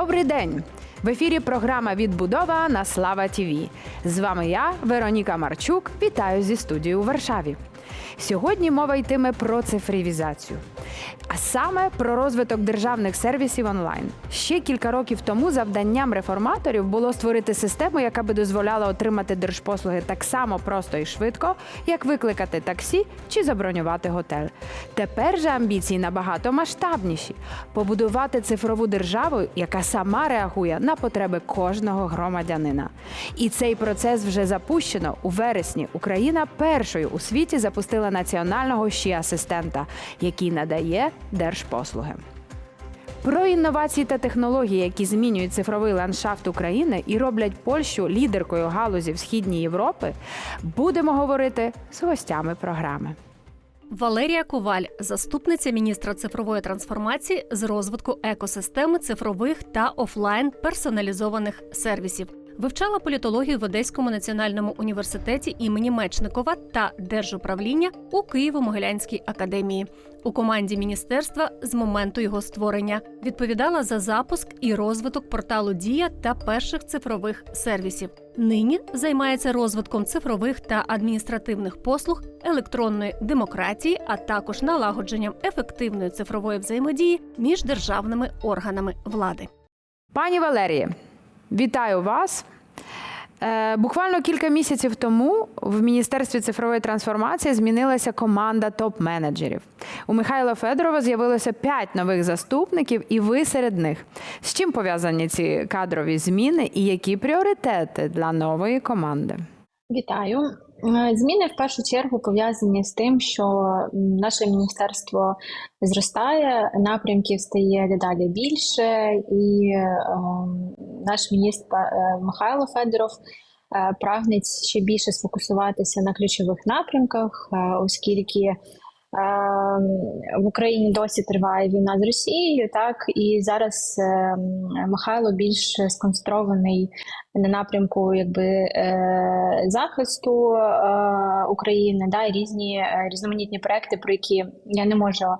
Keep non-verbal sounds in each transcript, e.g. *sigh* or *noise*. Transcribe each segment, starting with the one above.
Добрий день! В ефірі програма Відбудова на Слава Тіві. З вами я, Вероніка Марчук. Вітаю зі студії у Варшаві. Сьогодні мова йтиме про цифровізацію, а саме про розвиток державних сервісів онлайн. Ще кілька років тому завданням реформаторів було створити систему, яка би дозволяла отримати держпослуги так само просто і швидко, як викликати таксі чи забронювати готель. Тепер же амбіції набагато масштабніші побудувати цифрову державу, яка сама реагує на потреби кожного громадянина. І цей процес вже запущено у вересні. Україна першою у світі запустила національного ще асистента, який надає держпослуги. Про інновації та технології, які змінюють цифровий ландшафт України і роблять Польщу лідеркою галузі в східній Європи, будемо говорити з гостями програми. Валерія Коваль, заступниця міністра цифрової трансформації з розвитку екосистеми цифрових та офлайн персоналізованих сервісів. Вивчала політологію в Одеському національному університеті імені Мечникова та держуправління у Києво-Могилянській академії. У команді міністерства з моменту його створення відповідала за запуск і розвиток порталу Дія та перших цифрових сервісів. Нині займається розвитком цифрових та адміністративних послуг, електронної демократії, а також налагодженням ефективної цифрової взаємодії між державними органами влади. Пані Валерії, вітаю вас. Е, Буквально кілька місяців тому в Міністерстві цифрової трансформації змінилася команда топ-менеджерів. У Михайла Федорова з'явилося п'ять нових заступників, і ви серед них. З чим пов'язані ці кадрові зміни і які пріоритети для нової команди? Вітаю. Е, Зміни в першу чергу пов'язані з тим, що наше міністерство зростає, напрямків стає дедалі більше, і е, наш міністр е, Михайло Федоров е, прагне ще більше сфокусуватися на ключових напрямках, оскільки в Україні досі триває війна з Росією, так? І зараз е, Михайло більш сконцентрований на напрямку якби е, захисту е, України, да, і різні е, різноманітні проекти, про які я не можу е,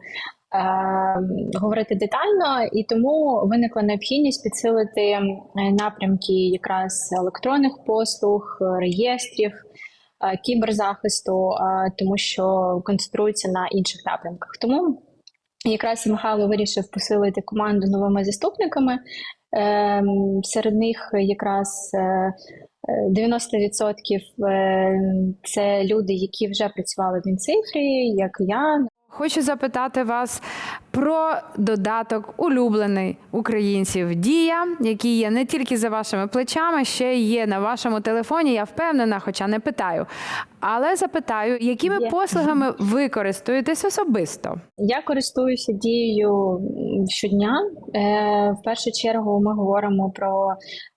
говорити детально, і тому виникла необхідність підсилити напрямки якраз електронних послуг, реєстрів. Е, Кіберзахисту, е, тому що концентрується на інших напрямках. Тому якраз і Михайло вирішив посилити команду новими заступниками. Ем, Серед них якраз е, е, 90% е, це люди, які вже працювали в інцифрі, як я. Хочу запитати вас про додаток улюблений українців Дія, який є не тільки за вашими плечами, ще й є на вашому телефоні. Я впевнена, хоча не питаю. Але запитаю, якими Є. послугами ви користуєтесь особисто? Я користуюся дією щодня. Е, В першу чергу ми говоримо про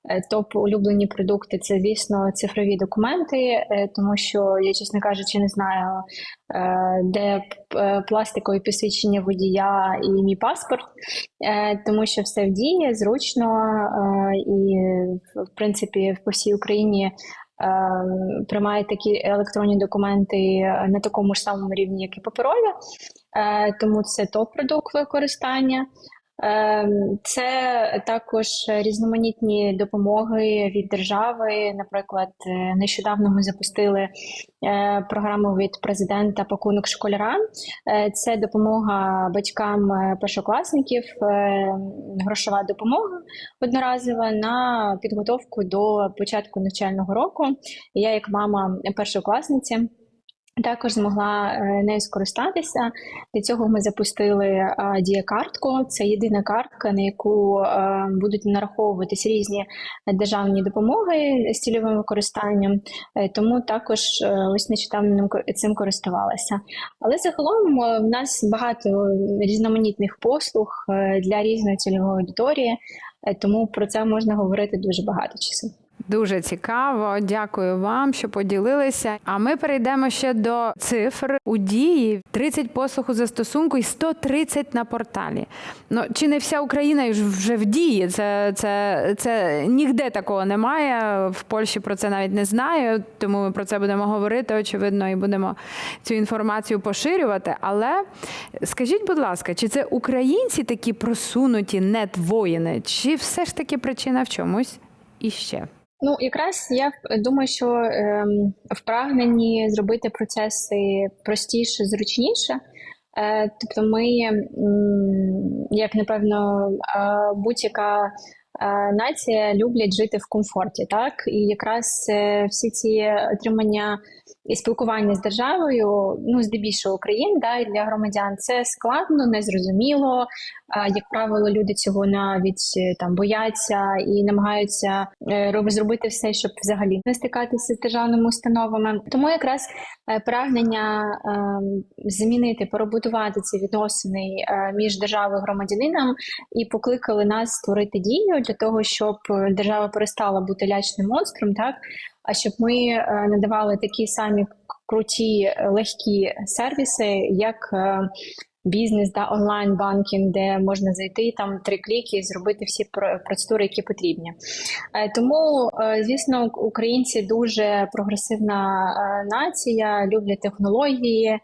е, топ улюблені продукти. Це, звісно, цифрові документи, е, тому що я, чесно кажучи, не знаю, де пластикові посвідчення водія і мій паспорт, тому що все в дії, зручно і, в принципі, по всій Україні. Е, Приймають такі електронні документи на такому ж самому рівні, як і паперові, Е, тому це топ-продукт використання. Е, Це також різноманітні допомоги від держави. Наприклад, е, нещодавно ми запустили е, програму від президента пакунок школяра. Е, Це допомога батькам першокласників, грошова допомога одноразова на підготовку до початку навчального року. Я, як мама першокласниці, також змогла е, нею скористатися. Для цього ми запустили е, дієкартку. Це єдина картка, на яку е, будуть нараховуватись різні державні допомоги з цільовим використанням. Тому також ось нещодавно цим користувалася. Але загалом в нас багато різноманітних послуг для різної цільової аудиторії, тому про це можна говорити дуже багато часу. Дуже цікаво. Дякую вам, що поділилися. А ми перейдемо ще до цифр у дії: 30 послуг у застосунку і 130 на порталі. Ну чи не вся Україна вже в дії? Це, це, це ніде такого немає. В Польщі про це навіть не знаю, тому ми про це будемо говорити. Очевидно, і будемо цю інформацію поширювати. Але скажіть, будь ласка, чи це українці такі просунуті нет-воїни, чи все ж таки причина в чомусь іще? Ну, якраз я думаю, що е, в прагненні зробити процеси простіше, зручніше. Е, тобто, ми, як напевно, е, будь-яка е, нація люблять жити в комфорті, так і якраз е, всі ці отримання і спілкування з державою, ну здебільшого країн, да, і для громадян, це складно, незрозуміло. Як правило, люди цього навіть е, там бояться і намагаються е, зробити все, щоб взагалі не стикатися з державними установами. Тому якраз е, прагнення е, змінити, перебудувати ці відносини між державою і громадянином і покликали нас створити дію для того, щоб держава перестала бути лячним монстром, так а щоб ми е, надавали такі самі круті е, легкі сервіси, як е, бізнес да онлайн банкінг, де можна зайти там три кліки і зробити всі про- процедури, які потрібні. Тому, звісно, українці дуже прогресивна нація, люблять технології.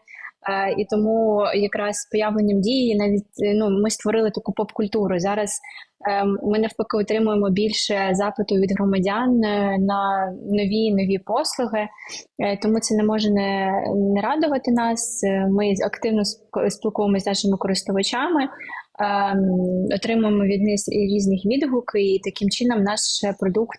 Е, І тому якраз з появленням дії навіть е, ну ми створили таку поп-культуру. Зараз е, ми навпаки отримуємо більше запиту від громадян е, на нові нові послуги. Тому це не може не, не радувати нас. Ми активно сп- спілкуємося з нашими користувачами, ем, отримуємо від них різних відгуки, і таким чином наш продукт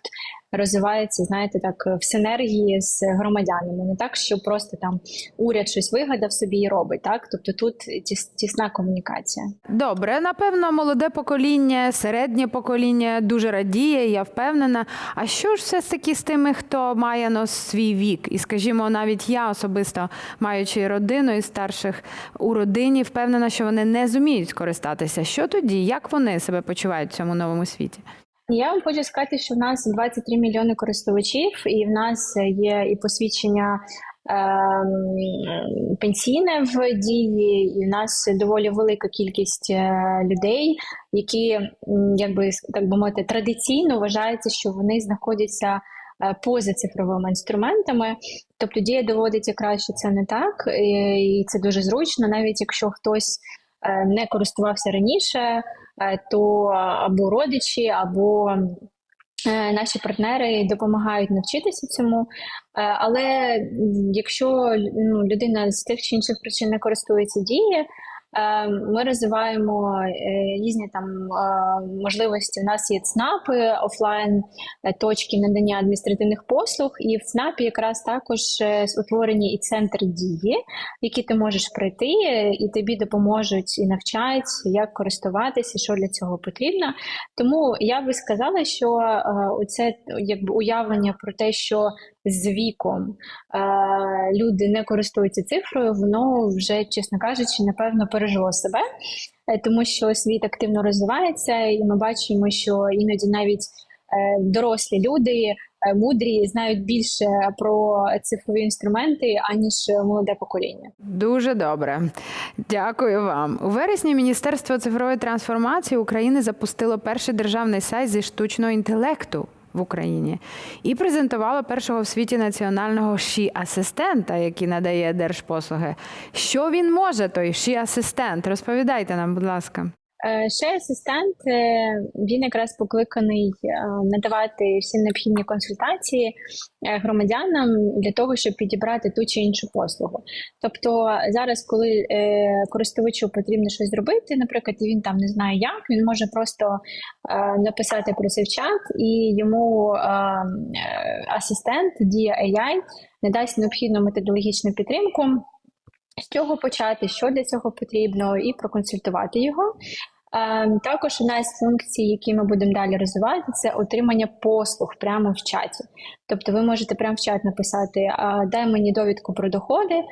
розвивається, знаєте, так в синергії з громадянами. Не так, що просто там уряд щось вигадав собі і робить. Так, тобто тут тіс- тісна комунікація. Добре, напевно, молоде покоління, середнє покоління дуже радіє, я впевнена. А що ж все ж таки з тими, хто має ну, свій вік? І скажімо, навіть я особисто, маючи родину і старших у родині, впевнена, що вони не зуміють скористатися. Що тоді? Як вони себе почувають в цьому новому світі? Я вам хочу сказати, що в нас 23 мільйони користувачів, і в нас є і посвідчення ем, пенсійне в дії, і в нас доволі велика кількість е, людей, які, якби так би мовити, традиційно вважається, що вони знаходяться е, поза цифровими інструментами. Тобто дія доводить якраз, що це не так, і це дуже зручно, навіть якщо хтось е, не користувався раніше, то або родичі, або е, наші партнери допомагають навчитися цьому. Е, Але якщо ну, людина з тих чи інших причин не користується дією, е, ми розвиваємо е, різні там е, можливості. У нас є ЦНАПи, офлайн е, точки надання адміністративних послуг, і в ЦНАПі якраз також е, утворені і центр дії, які ти можеш прийти, е, і тобі допоможуть і навчають, як користуватися, що для цього потрібно. Тому я би сказала, що е, оце якби уявлення про те, що з віком е, люди не користуються цифрою, воно вже, чесно кажучи, напевно пережило себе, Е, тому що світ активно розвивається, і ми бачимо, що іноді навіть е, дорослі люди. Мудрі знають більше про цифрові інструменти аніж молоде покоління. Дуже добре. Дякую вам. У вересні Міністерство цифрової трансформації України запустило перший державний сайт зі штучного інтелекту в Україні і презентувала першого в світі національного ші-асистента, який надає держпослуги. Що він може, той ші-асистент? Розповідайте нам, будь ласка. Е, Ще асистент е, він якраз покликаний е, надавати всі необхідні консультації громадянам для того, щоб підібрати ту чи іншу послугу. Тобто зараз, коли користувачу потрібно щось зробити, наприклад, і він там не знає як, він може просто написати про це в чат, і йому асистент Дія AI надасть необхідну методологічну підтримку. З чого почати, що для цього потрібно, і проконсультувати його. Ем, Також одна з функцій, які ми будемо далі розвивати, це отримання послуг прямо в чаті. Тобто ви можете прямо в чат написати: дай мені довідку про доходи, е,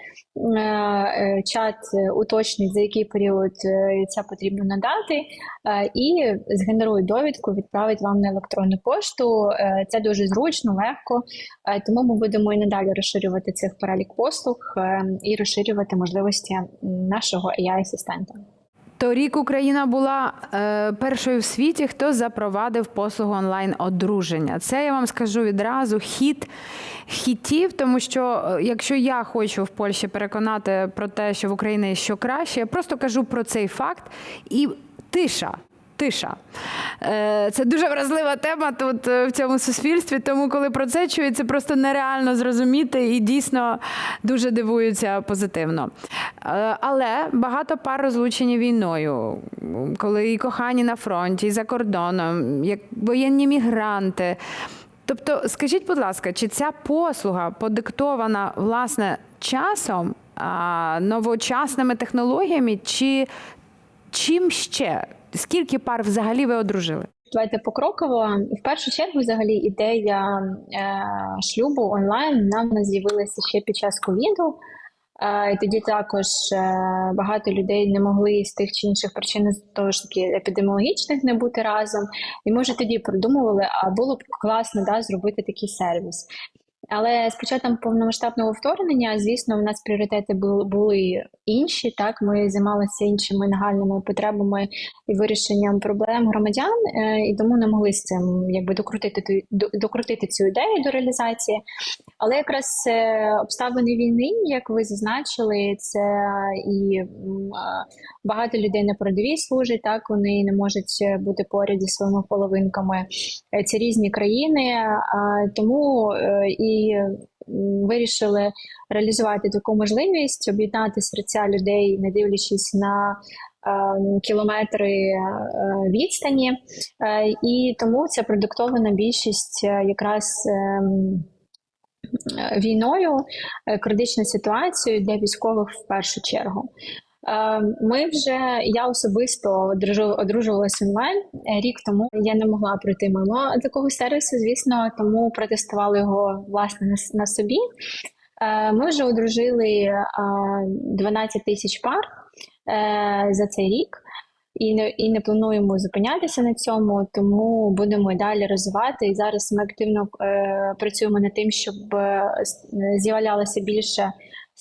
е, чат уточнить, за який період е, це потрібно надати, і згенерує довідку, відправить вам на електронну пошту. Це дуже зручно, легко. Тому ми будемо і надалі розширювати цих перелік послуг е, і розширювати можливості нашого AI-асистента. Торік Україна була е, першою в світі, хто запровадив послугу онлайн одруження. Це я вам скажу відразу хід хітів, тому що е, якщо я хочу в Польщі переконати про те, що в Україні що краще, я просто кажу про цей факт і тиша. Тиша. Е, Це дуже вразлива тема тут е, в цьому суспільстві. Тому, коли про це чують, це просто нереально зрозуміти і дійсно дуже дивуються позитивно. Е, Але багато пар розлучені війною, коли і кохані на фронті, і за кордоном, як воєнні мігранти. Тобто, скажіть, будь ласка, чи ця послуга подиктована власне часом, новочасними технологіями, чи чим ще? Скільки пар взагалі ви одружили? Давайте покроково. В першу чергу, взагалі, ідея е, шлюбу онлайн нам не з'явилася ще під час ковіду. Е, і тоді також е, багато людей не могли з тих чи інших причин з того ж таки епідеміологічних не бути разом. І ми вже тоді придумували, а було б класно да, зробити такий сервіс. Але з початком повномасштабного вторгнення, звісно, в нас пріоритети бу- були інші. Так, ми займалися іншими нагальними потребами і вирішенням проблем громадян, е, і тому не могли з цим якби докрутити докрутити цю ідею до реалізації. Але якраз е, обставини війни, як ви зазначили, це і е, багато людей на передовій служать, так вони не можуть бути поряд зі своїми половинками. Це різні країни, тому е, вирішили реалізувати таку можливість об'єднати серця людей, не дивлячись на е, кілометри е, відстані. Е, І тому ця продуктована більшість е, якраз. ем, Війною, критичною ситуацією для військових в першу чергу. Е, Ми вже я особисто одружу- одружувалася онлайн е, рік тому. Я не могла пройти мимо такого сервісу, звісно, тому протестувала його власне на, собі. Е, Ми вже одружили е, 12 тисяч пар за цей рік. І не, і не плануємо зупинятися на цьому, тому будемо далі розвивати. І зараз ми активно е, працюємо над тим, щоб е, з'являлося більше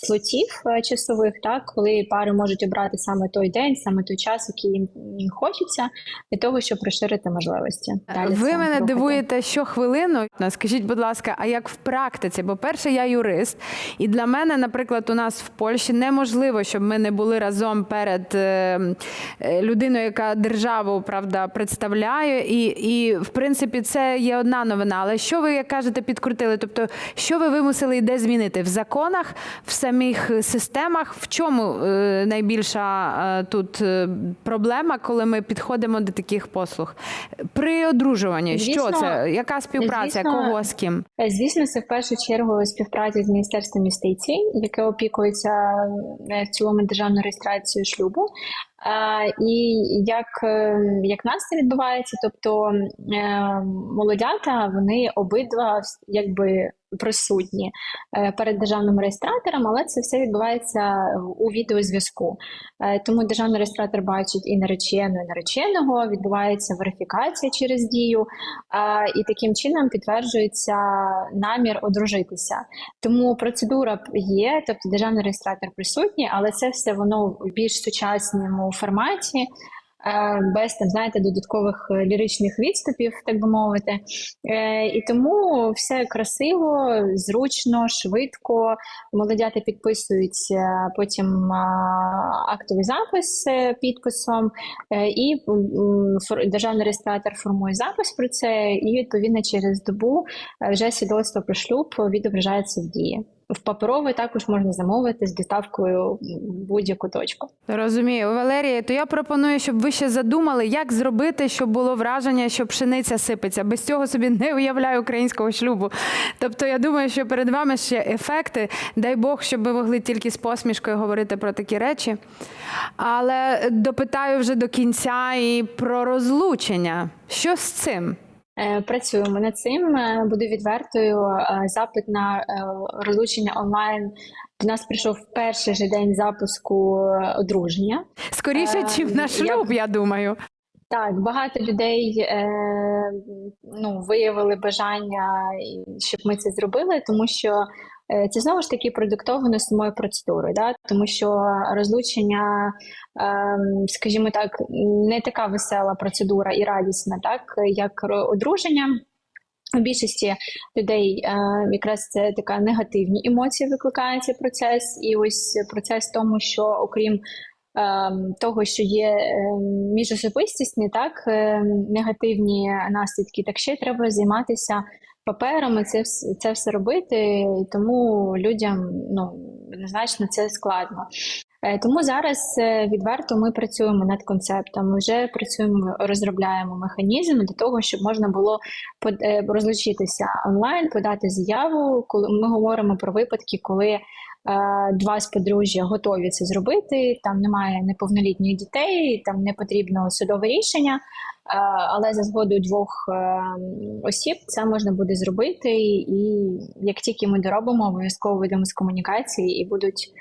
слотів е, часових, так коли пари можуть обрати саме той день, саме той час, який їм, їм хочеться, для того, щоб розширити можливості. Далі ви мене рухати. дивуєте щохвилину. Скажіть, будь ласка, а як в практиці? Бо перше, я юрист, і для мене, наприклад, у нас в Польщі неможливо, щоб ми не були разом перед е, е, людиною, яка державу правда представляє. І, і в принципі, це є одна новина. Але що ви як кажете, підкрутили? Тобто, що ви вимусили і де змінити в законах, в самих системах? В чому е, найбільша е, тут е, проблема, коли ми підходимо до таких послуг? При одружуванні, що це? Яка співпраця? звісно, Кого з ким? Звісно, це в першу чергу співпраця з Міністерством юстиції, яке опікується в цілому державною реєстрацією шлюбу. І як, е, як нас це відбувається, тобто е, молодята вони обидва якби присутні е, перед державним реєстратором, але це все відбувається у відеозв'язку. Тому державний реєстратор бачить і наречену, і нареченого, відбувається верифікація через дію, і таким чином підтверджується намір одружитися. Тому процедура є, тобто державний реєстратор присутній, але це все воно в більш сучасному форматі. е, Без там, знаєте, додаткових е, ліричних відступів, так би мовити. Е, І тому все красиво, зручно, швидко. Молодята підписують потім актовий запис підписом, і державний реєстратор формує запис про це, і відповідно через добу вже свідоцтво про шлюб відображається в дії. В паперовий також можна замовити з доставкою будь-яку точку. Розумію, Валерія, то я пропоную, щоб ви ще задумали, як зробити, щоб було враження, що пшениця сипеться. Без цього собі не уявляю українського шлюбу. Тобто, я думаю, що перед вами ще ефекти. Дай Бог, щоб ви могли тільки з посмішкою говорити про такі речі. Але допитаю вже до кінця і про розлучення. Що з цим? Е, Працюємо над цим. Е, Буду відвертою. е, Запит на розлучення онлайн до нас прийшов в перший же день запуску одруження. Скоріше, чим на шлюб, я думаю. Так, багато людей е, ну, виявили бажання, щоб ми це зробили, тому що це знову ж таки продиктовано самою процедурою, да? тому що розлучення, е, скажімо так, не така весела процедура і радісна, так як одруження. У більшості людей е, якраз це така негативні емоції викликає цей процес, і ось процес тому, що окрім ем, того, що є ем, міжособистісні, так ем, негативні наслідки, так ще треба займатися паперами, це це все робити, і тому людям ну однозначно це складно. Е, Тому зараз е, відверто ми працюємо над концептом. Ми вже працюємо, розробляємо механізм для того, щоб можна було е, розлучитися онлайн, подати заяву. Коли ми говоримо про випадки, коли два з подружжя готові це зробити, там немає неповнолітніх дітей, там не потрібно судове рішення, е, але за згодою двох е, осіб це можна буде зробити. І як тільки ми доробимо, обов'язково вийдемо з комунікації і будуть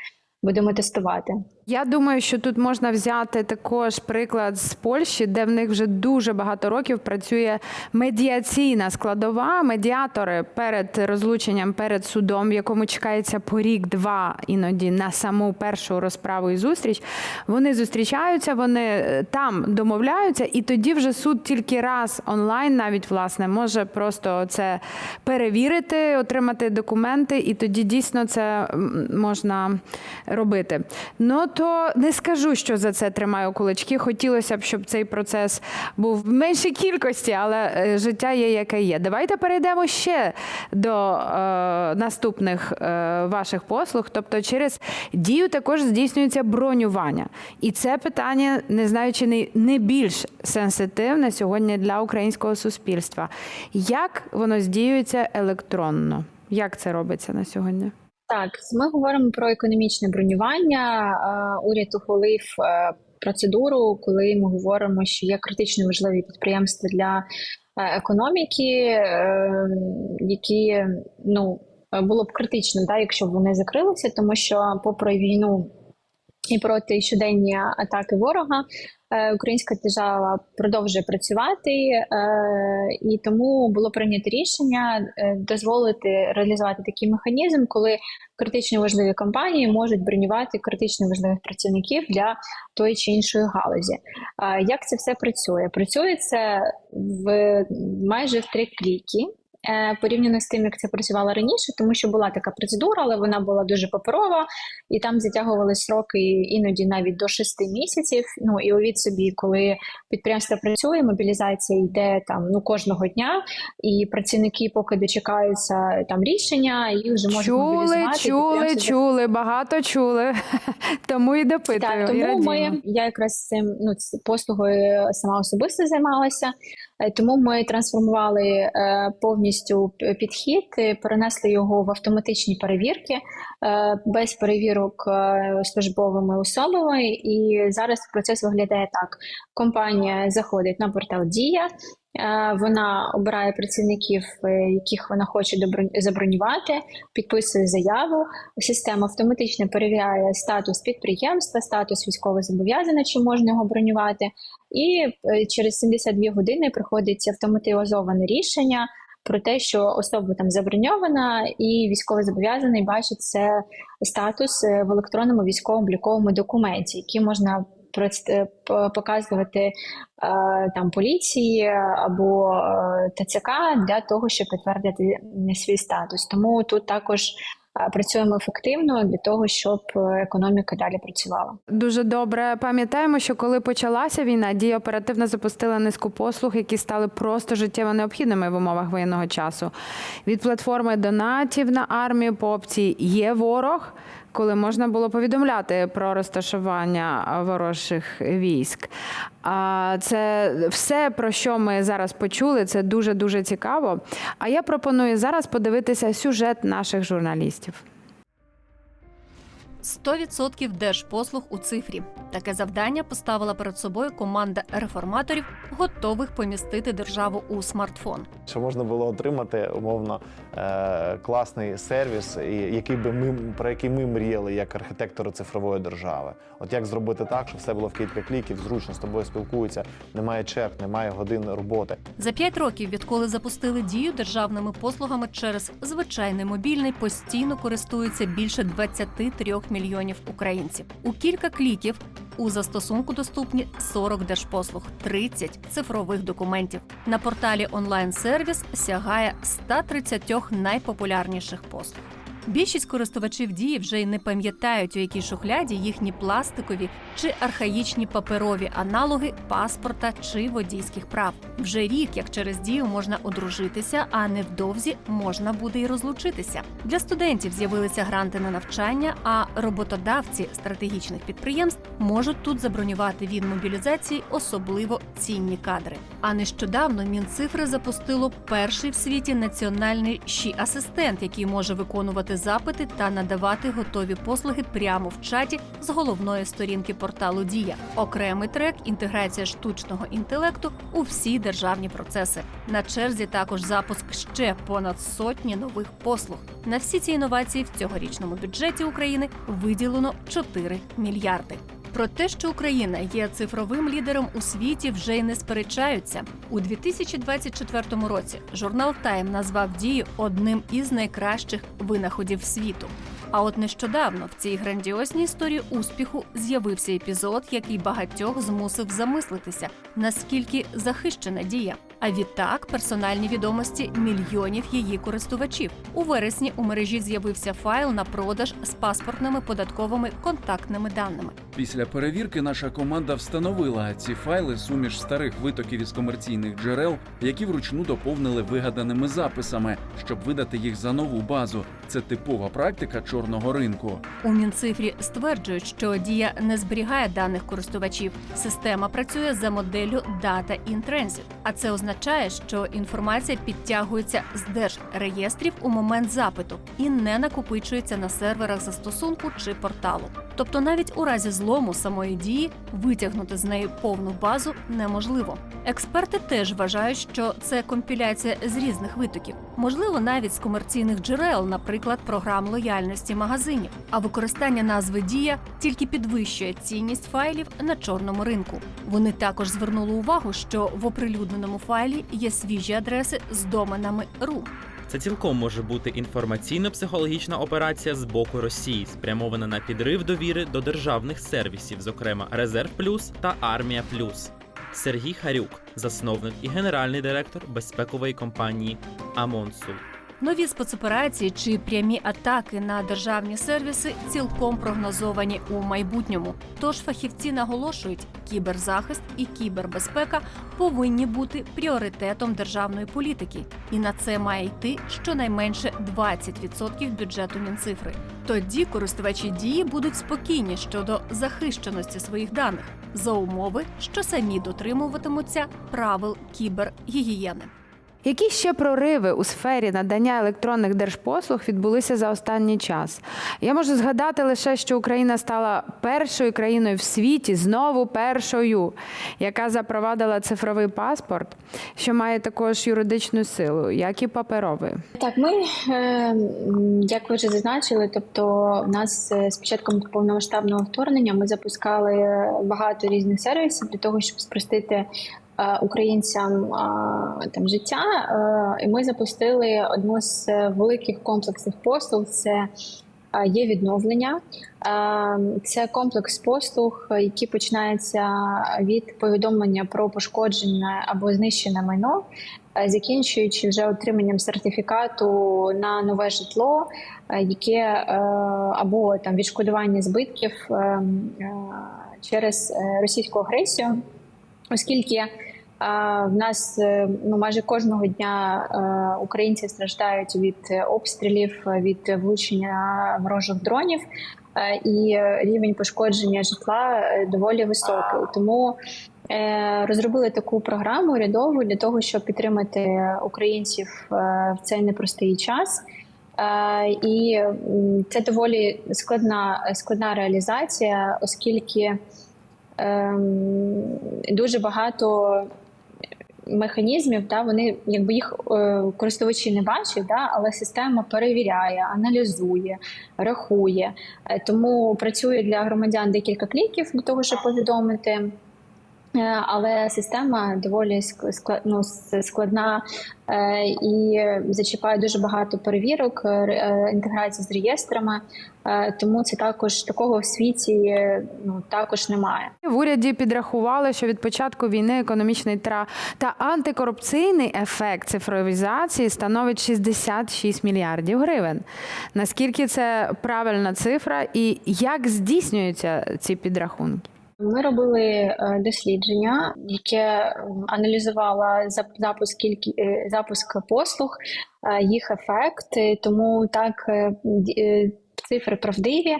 будемо тестувати. Я думаю, що тут можна взяти також приклад з Польщі, де в них вже дуже багато років працює медіаційна складова. Медіатори перед розлученням, перед судом, в якому чекається по рік-два іноді на саму першу розправу і зустріч. Вони зустрічаються, вони е, там домовляються, і тоді вже суд тільки раз онлайн, навіть власне, може просто це перевірити, отримати документи, і тоді дійсно це можна робити. Ну то не скажу, що за це тримаю кулачки. Хотілося б, щоб цей процес був в меншій кількості, але е, життя є, яке є. Давайте перейдемо ще до е, наступних е, ваших послуг. Тобто, через дію також здійснюється бронювання. І це питання, не знаю, чи не, не більш сенситивне сьогодні для українського суспільства. Як воно здіюється електронно? Як це робиться на сьогодні? Так, ми говоримо про економічне бронювання. Е, Уряд ухвалив е, процедуру, коли ми говоримо, що є критично важливі підприємства для е, економіки, які ну було б критично, да, якщо б вони закрилися, тому що, попри війну і проти щоденні атаки ворога, е, українська держава продовжує працювати, е, і тому було прийнято рішення е, дозволити реалізувати такий механізм, коли критично важливі компанії можуть бронювати критично важливих працівників для тої чи іншої галузі. Як це все працює? Працює це в майже в три кліки. Е, Порівняно з тим, як це працювало раніше, тому що була така процедура, але вона була дуже паперова, і там затягували сроки іноді навіть до шести місяців. Ну і увіть собі, коли підприємство працює, мобілізація йде там ну кожного дня, і працівники поки дочекаються там рішення, і вже можуть Чули, мобілізувати. чули, чули, багато чули. *laughs* Тому і допитую. так, тому радію. ми я якраз цим ну послугою сама особисто займалася. Е, Тому ми трансформували е, повністю підхід, перенесли його в автоматичні перевірки е, без перевірок службовими особами. І зараз процес виглядає так: компанія заходить на портал Дія. Е, Вона обирає працівників, е, яких вона хоче забронювати, підписує заяву. Система автоматично перевіряє статус підприємства, статус військовозобов'язаного, чи можна його бронювати. І е, через 72 години приходить автоматизоване рішення про те, що особа там заброньована, і військовозобов'язаний бачить це статус в електронному військово-обліковому документі, який можна показувати е, там поліції або е, ТЦК для того, щоб підтвердити свій статус. Тому тут також е, працюємо ефективно для того, щоб е, економіка далі працювала. Дуже добре пам'ятаємо, що коли почалася війна, дія оперативно запустила низку послуг, які стали просто життєво необхідними в умовах воєнного часу. Від платформи донатів на армію по опції є ворог. Коли можна було повідомляти про розташування ворожих військ, а це все, про що ми зараз почули, це дуже дуже цікаво. А я пропоную зараз подивитися сюжет наших журналістів. 100% держпослуг у цифрі. Таке завдання поставила перед собою команда реформаторів, готових помістити державу у смартфон. Щоб можна було отримати умовно е, класний сервіс, який би ми про який ми мріяли як архітектори цифрової держави. От як зробити так, щоб все було в кілька кліків, зручно з тобою спілкуються, немає черг, немає годин роботи. За п'ять років, відколи запустили дію державними послугами через звичайний мобільний, постійно користуються більше 23 мільйонів українців. У кілька кліків у застосунку доступні 40 держпослуг, 30 цифрових документів. На порталі онлайн-сервіс сягає 130 найпопулярніших послуг. Більшість користувачів дії вже й не пам'ятають, у якій шухляді їхні пластикові чи архаїчні паперові аналоги паспорта чи водійських прав. Вже рік, як через дію можна одружитися, а невдовзі можна буде й розлучитися. Для студентів з'явилися гранти на навчання, а роботодавці стратегічних підприємств можуть тут забронювати від мобілізації особливо цінні кадри. А нещодавно Мінцифри запустило перший в світі національний щі асистент, який може виконувати запити та надавати готові послуги прямо в чаті з головної сторінки порталу Дія. Окремий трек інтеграція штучного інтелекту у всі державні процеси. На черзі також запуск ще понад сотні нових послуг. На всі ці інновації в цьогорічному бюджеті України виділено 4 мільярди. Про те, що Україна є цифровим лідером у світі, вже й не сперечаються. У 2024 році журнал Time назвав дію одним із найкращих винаходів світу. А от нещодавно в цій грандіозній історії успіху з'явився епізод, який багатьох змусив замислитися, наскільки захищена дія. А відтак персональні відомості мільйонів її користувачів. У вересні у мережі з'явився файл на продаж з паспортними податковими контактними даними. Після перевірки наша команда встановила ці файли суміш старих витоків із комерційних джерел, які вручну доповнили вигаданими записами, щоб видати їх за нову базу. Це типова практика чорного ринку. У Мінцифрі стверджують, що дія не зберігає даних користувачів. Система працює за моделлю Data in Transit. А це означає, що інформація підтягується з держреєстрів у момент запиту і не накопичується на серверах застосунку чи порталу. Тобто, навіть у разі злому самої дії витягнути з неї повну базу неможливо. Експерти теж вважають, що це компіляція з різних витоків, можливо, навіть з комерційних джерел, наприклад, програм лояльності магазинів. А використання назви Дія тільки підвищує цінність файлів на чорному ринку. Вони також звернули увагу, що в оприлюдненому файлі є свіжі адреси з доменами .ru. Це цілком може бути інформаційно-психологічна операція з боку Росії, спрямована на підрив довіри до державних сервісів, зокрема Резерв Плюс та Армія Плюс. Сергій Харюк, засновник і генеральний директор безпекової компанії Амонсул. Нові спецоперації чи прямі атаки на державні сервіси цілком прогнозовані у майбутньому. Тож фахівці наголошують, кіберзахист і кібербезпека повинні бути пріоритетом державної політики, і на це має йти щонайменше 20% бюджету Мінцифри. Тоді користувачі дії будуть спокійні щодо захищеності своїх даних за умови, що самі дотримуватимуться правил кібергігієни. Які ще прориви у сфері надання електронних держпослуг відбулися за останній час? Я можу згадати лише, що Україна стала першою країною в світі, знову першою, яка запровадила цифровий паспорт, що має також юридичну силу, як і паперовий. Так, ми, е, як ви вже зазначили, тобто в нас е, з початком повномасштабного вторгнення ми запускали багато різних сервісів для того, щоб спростити е, українцям е, там життя. Е, І ми запустили одну з е, великих комплексних послуг. Це е, є відновлення. Е, Це комплекс послуг, які починаються від повідомлення про пошкоджене або знищене майно, е, закінчуючи вже отриманням сертифікату на нове житло, е, яке е, або там відшкодування збитків е, е, через е, російську агресію, оскільки. В нас е, ну майже кожного дня е, українці страждають від обстрілів, від влучення ворожих дронів, е, і рівень пошкодження житла доволі високий. Тому розробили таку програму урядову для того, щоб підтримати українців в цей непростий час. І це доволі складна складна реалізація, оскільки ем, дуже багато механізмів, да, вони якби їх е, користувачі не бачать, да, але система перевіряє, аналізує, рахує. Е, тому працює для громадян декілька кліків для того, щоб повідомити. Е, Але система доволі ну, складна е, і зачіпає дуже багато перевірок, е, інтеграції з реєстрами. Тому це також такого в світі ну, також немає. В уряді підрахували, що від початку війни економічний тра та антикорупційний ефект цифровізації становить 66 мільярдів гривень. Наскільки це правильна цифра, і як здійснюються ці підрахунки? Ми робили е, дослідження, яке аналізувало запуск е, запуск послуг, е, їх ефект. Тому так цифри правдиві.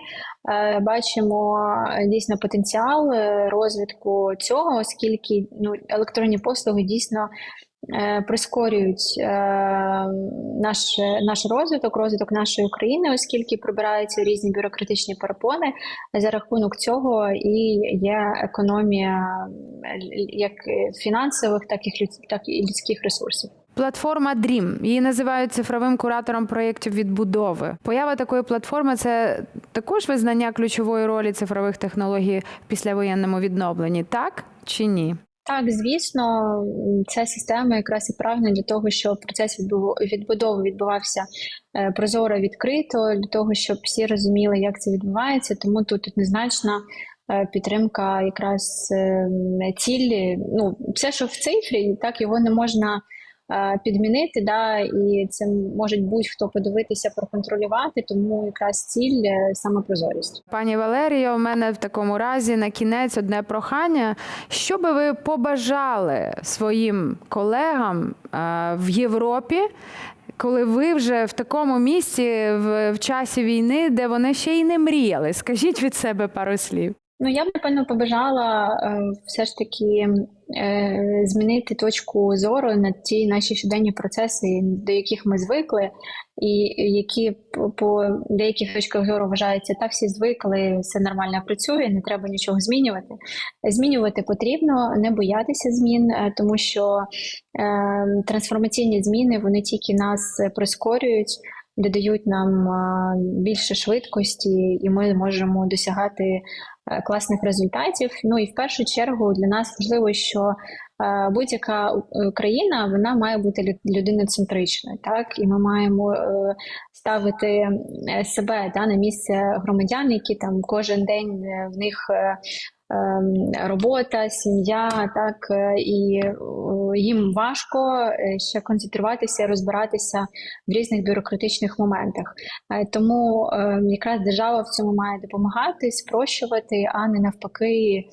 Бачимо дійсно потенціал розвитку цього, оскільки ну електронні послуги дійсно. Е, Прискорюють е, наш, наш розвиток, розвиток нашої України, оскільки прибираються різні бюрократичні перепони, за рахунок цього і є економія е, як фінансових, так і так і людських ресурсів. Платформа Dream. Її називають цифровим куратором проєктів відбудови. Поява такої платформи це також визнання ключової ролі цифрових технологій в післявоєнному відновленні, так чи ні? Так, звісно, ця система якраз і прагне для того, щоб процес відбу- відбудови відбувався е, прозоро, відкрито, для того, щоб всі розуміли, як це відбувається. Тому тут однозначна е, підтримка, якраз е, цілі. Ну, все, що в цифрі, так його не можна. Е, Підмінити, да, і це може будь-хто подивитися, проконтролювати, тому якраз ціль е, саме прозорість. Пані Валеріо, у мене в такому разі на кінець одне прохання. Що би ви побажали своїм колегам е, в Європі, коли ви вже в такому місці в, в часі війни, де вони ще й не мріяли? Скажіть від себе пару слів. Ну, я б напевно побажала е, все ж таки е, змінити точку зору на ті наші щоденні процеси, до яких ми звикли, і які по, деяких точках зору вважаються, та всі звикли, все нормально працює, не треба нічого змінювати. Змінювати потрібно, не боятися змін, е, тому що трансформаційні зміни вони тільки нас прискорюють додають нам більше швидкості, і ми можемо досягати класних результатів. Ну і в першу чергу для нас важливо, що е, будь-яка е, країна вона має бути лю- людиноцентричною, так і ми маємо е, ставити е, себе да, на місце громадян, які там кожен день е, в них. Ем, Робота, сім'я, так е, і е, їм важко е, ще концентруватися, розбиратися в різних бюрократичних моментах. Тому е, якраз держава в цьому має допомагати, спрощувати, а не навпаки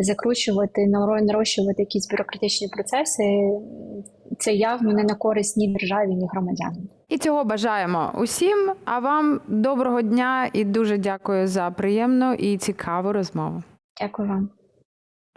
закручувати, наро- нарощувати якісь бюрократичні процеси. Це явно не на користь ні державі, ні громадянам. І цього бажаємо усім. А вам доброго дня і дуже дякую за приємну і цікаву розмову. Дякую вам.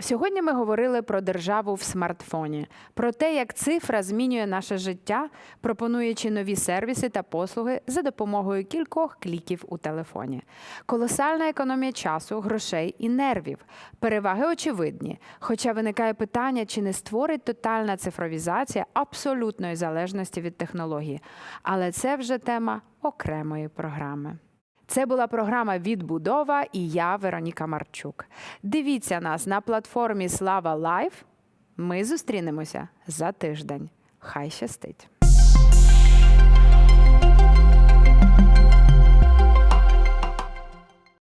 Сьогодні ми говорили про державу в смартфоні, про те, як цифра змінює наше життя, пропонуючи нові сервіси та послуги за допомогою кількох кліків у телефоні. Колосальна економія часу, грошей і нервів. Переваги очевидні. Хоча виникає питання, чи не створить тотальна цифровізація абсолютної залежності від технології. Але це вже тема окремої програми. Це була програма Відбудова і я, Вероніка Марчук. Дивіться нас на платформі Слава Лайв. Ми зустрінемося за тиждень. Хай щастить!